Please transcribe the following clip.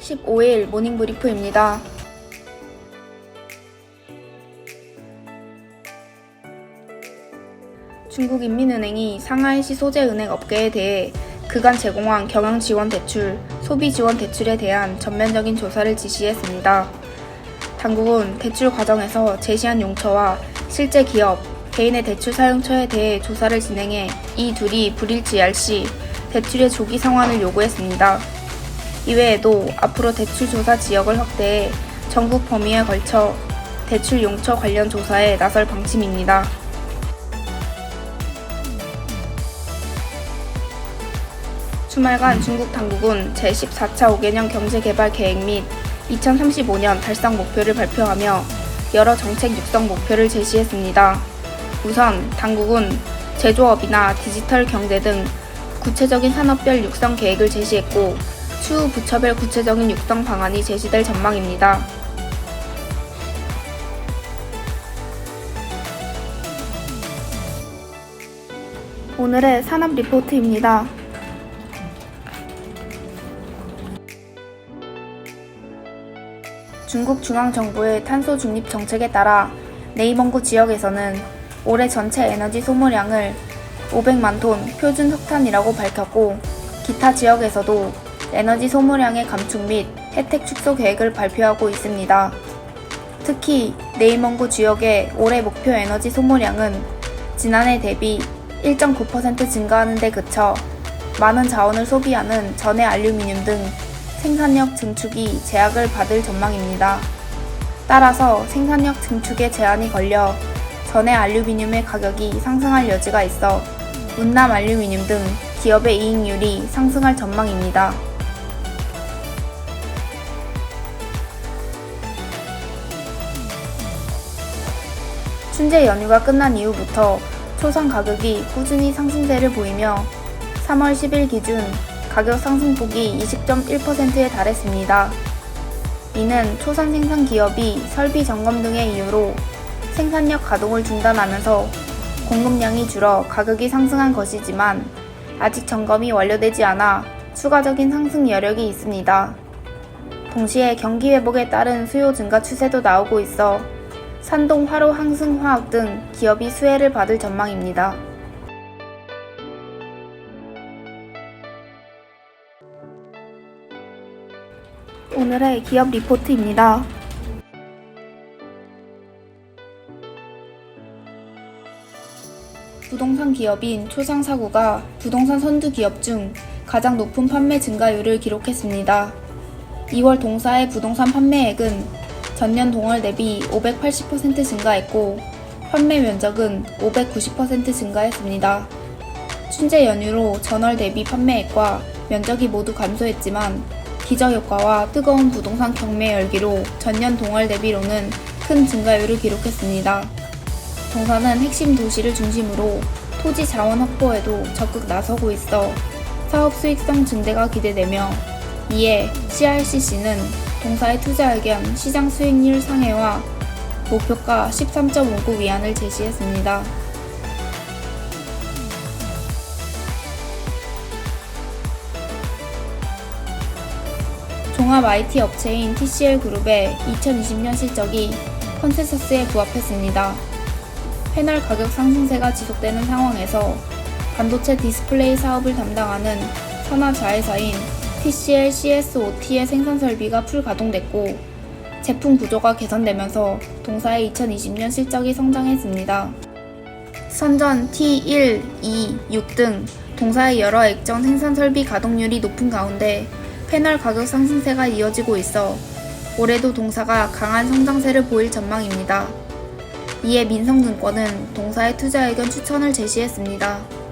(15일) 모닝 브리프입니다. 중국 인민은행이 상하이시 소재 은행 업계에 대해 그간 제공한 경영 지원 대출, 소비 지원 대출에 대한 전면적인 조사를 지시했습니다. 당국은 대출 과정에서 제시한 용처와 실제 기업, 개인의 대출 사용처에 대해 조사를 진행해 이 둘이 불일치할 시 대출의 조기 상환을 요구했습니다. 이외에도 앞으로 대출 조사 지역을 확대해 전국 범위에 걸쳐 대출 용처 관련 조사에 나설 방침입니다. 주말간 중국 당국은 제14차 5개년 경제개발 계획 및 2035년 달성 목표를 발표하며 여러 정책 육성 목표를 제시했습니다. 우선 당국은 제조업이나 디지털 경제 등 구체적인 산업별 육성 계획을 제시했고 추후 부처별 구체적인 육성 방안이 제시될 전망입니다. 오늘의 산업 리포트입니다. 중국 중앙정부의 탄소 중립 정책에 따라 네이멍구 지역에서는 올해 전체 에너지 소모량을 500만 톤 표준 석탄이라고 밝혔고 기타 지역에서도 에너지 소모량의 감축 및 혜택 축소 계획을 발표하고 있습니다. 특히 네이멍구 지역의 올해 목표 에너지 소모량은 지난해 대비 1.9% 증가하는 데 그쳐 많은 자원을 소비하는 전해 알루미늄 등 생산력 증축이 제약을 받을 전망입니다. 따라서 생산력 증축에 제한이 걸려 전해 알루미늄의 가격이 상승할 여지가 있어 운남 알루미늄 등 기업의 이익률이 상승할 전망입니다. 춘제 연휴가 끝난 이후부터 초선 가격이 꾸준히 상승세를 보이며 3월 10일 기준 가격 상승폭이 20.1%에 달했습니다. 이는 초산 생산 기업이 설비 점검 등의 이유로 생산력 가동을 중단하면서 공급량이 줄어 가격이 상승한 것이지만 아직 점검이 완료되지 않아 추가적인 상승 여력이 있습니다. 동시에 경기 회복에 따른 수요 증가 추세도 나오고 있어 산동 화로 항승화학 등 기업이 수혜를 받을 전망입니다. 오늘의 기업 리포트입니다. 부동산 기업인 초상사구가 부동산 선두 기업 중 가장 높은 판매 증가율을 기록했습니다. 2월 동사의 부동산 판매액은 전년 동월 대비 580% 증가했고 판매 면적은 590% 증가했습니다. 춘제 연휴로 전월 대비 판매액과 면적이 모두 감소했지만 기저효과와 뜨거운 부동산 경매 열기로 전년 동월 대비로는 큰 증가율을 기록했습니다. 동사는 핵심 도시를 중심으로 토지 자원 확보에도 적극 나서고 있어 사업 수익성 증대가 기대되며 이에 CRCC는 동사의 투자 의견 시장 수익률 상회와 목표가 13.59 위안을 제시했습니다. 종합 IT 업체인 TCL 그룹의 2020년 실적이 컨센서스에 부합했습니다. 패널 가격 상승세가 지속되는 상황에서 반도체 디스플레이 사업을 담당하는 산하 자회사인 TCL CSOT의 생산 설비가 풀 가동됐고 제품 구조가 개선되면서 동사의 2020년 실적이 성장했습니다. 선전 T1, 2, 6 등 동사의 여러 액정 생산 설비 가동률이 높은 가운데 패널 가격 상승세가 이어지고 있어 올해도 동사가 강한 성장세를 보일 전망입니다. 이에 민성증권은 동사의 투자 의견 추천을 제시했습니다.